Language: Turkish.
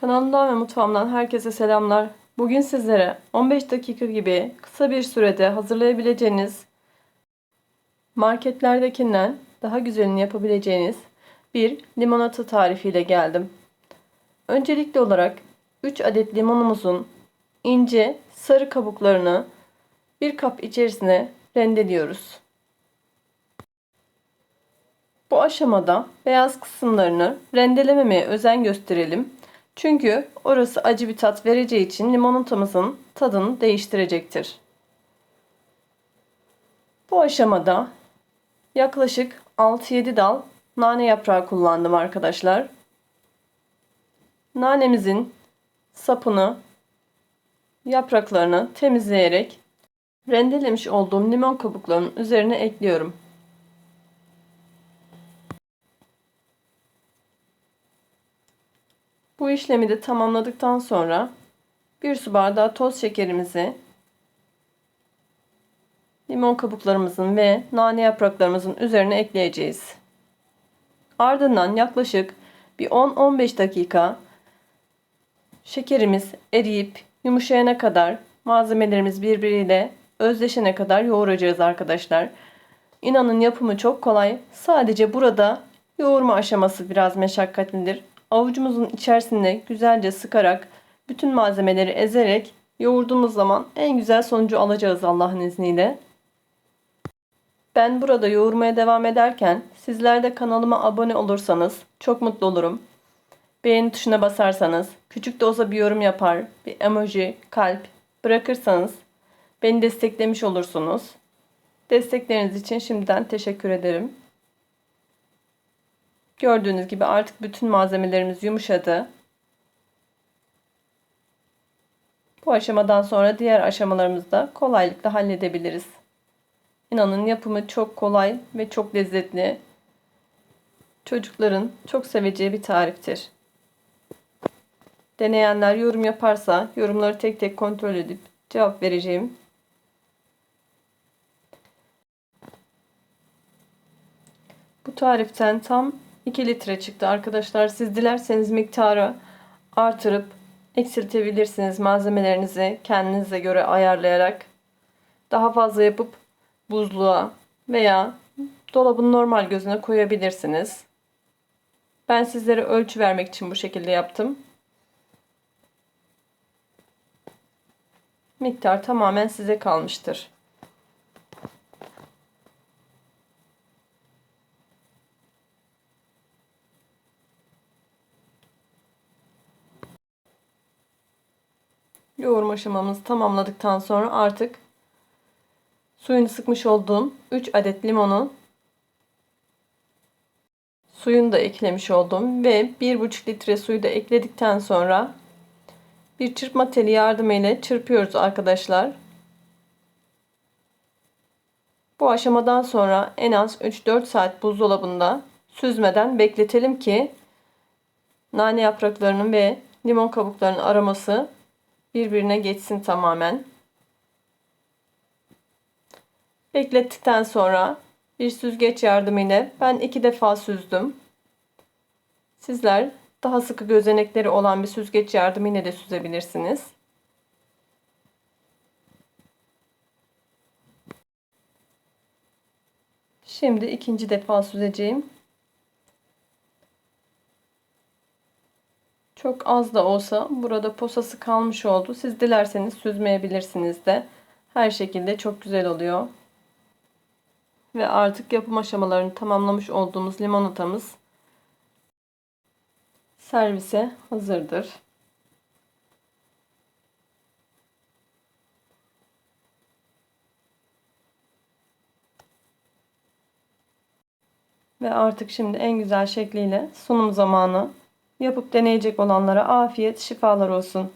Kanalımdan ve mutfağımdan herkese selamlar. Bugün sizlere 15 dakika gibi kısa bir sürede hazırlayabileceğiniz marketlerdekinden daha güzelini yapabileceğiniz bir limonata tarifiyle geldim. Öncelikli olarak 3 adet limonumuzun ince sarı kabuklarını bir kap içerisine rendeliyoruz. Bu aşamada beyaz kısımlarını rendelememeye özen gösterelim. Çünkü orası acı bir tat vereceği için limonatamızın tadını değiştirecektir. Bu aşamada yaklaşık 6-7 dal nane yaprağı kullandım arkadaşlar. Nanemizin sapını, yapraklarını temizleyerek rendelemiş olduğum limon kabuklarının üzerine ekliyorum. Bu işlemi de tamamladıktan sonra bir su bardağı toz şekerimizi limon kabuklarımızın ve nane yapraklarımızın üzerine ekleyeceğiz. Ardından yaklaşık bir 10-15 dakika şekerimiz eriyip yumuşayana kadar malzemelerimiz birbiriyle özleşene kadar yoğuracağız arkadaşlar. İnanın yapımı çok kolay. Sadece burada yoğurma aşaması biraz meşakkatlidir. Avucumuzun içerisinde güzelce sıkarak bütün malzemeleri ezerek yoğurduğumuz zaman en güzel sonucu alacağız Allah'ın izniyle. Ben burada yoğurmaya devam ederken sizler de kanalıma abone olursanız çok mutlu olurum. Beğeni tuşuna basarsanız, küçük de olsa bir yorum yapar, bir emoji, kalp bırakırsanız beni desteklemiş olursunuz. Destekleriniz için şimdiden teşekkür ederim. Gördüğünüz gibi artık bütün malzemelerimiz yumuşadı. Bu aşamadan sonra diğer aşamalarımızı da kolaylıkla halledebiliriz. İnanın yapımı çok kolay ve çok lezzetli. Çocukların çok seveceği bir tariftir. Deneyenler yorum yaparsa yorumları tek tek kontrol edip cevap vereceğim. Bu tariften tam 2 litre çıktı arkadaşlar. Siz dilerseniz miktarı artırıp eksiltebilirsiniz malzemelerinizi kendinize göre ayarlayarak. Daha fazla yapıp buzluğa veya dolabın normal gözüne koyabilirsiniz. Ben sizlere ölçü vermek için bu şekilde yaptım. Miktar tamamen size kalmıştır. Yoğurma aşamamızı tamamladıktan sonra artık suyunu sıkmış olduğum 3 adet limonu suyunu da eklemiş oldum ve 1,5 litre suyu da ekledikten sonra bir çırpma teli yardımıyla çırpıyoruz arkadaşlar. Bu aşamadan sonra en az 3-4 saat buzdolabında süzmeden bekletelim ki nane yapraklarının ve limon kabuklarının aroması birbirine geçsin tamamen. Beklettikten sonra bir süzgeç yardımıyla ben iki defa süzdüm. Sizler daha sıkı gözenekleri olan bir süzgeç yardımıyla de süzebilirsiniz. Şimdi ikinci defa süzeceğim. Çok az da olsa burada posası kalmış oldu. Siz dilerseniz süzmeyebilirsiniz de. Her şekilde çok güzel oluyor. Ve artık yapım aşamalarını tamamlamış olduğumuz limonatamız servise hazırdır. Ve artık şimdi en güzel şekliyle sunum zamanı. Yapıp deneyecek olanlara afiyet, şifalar olsun.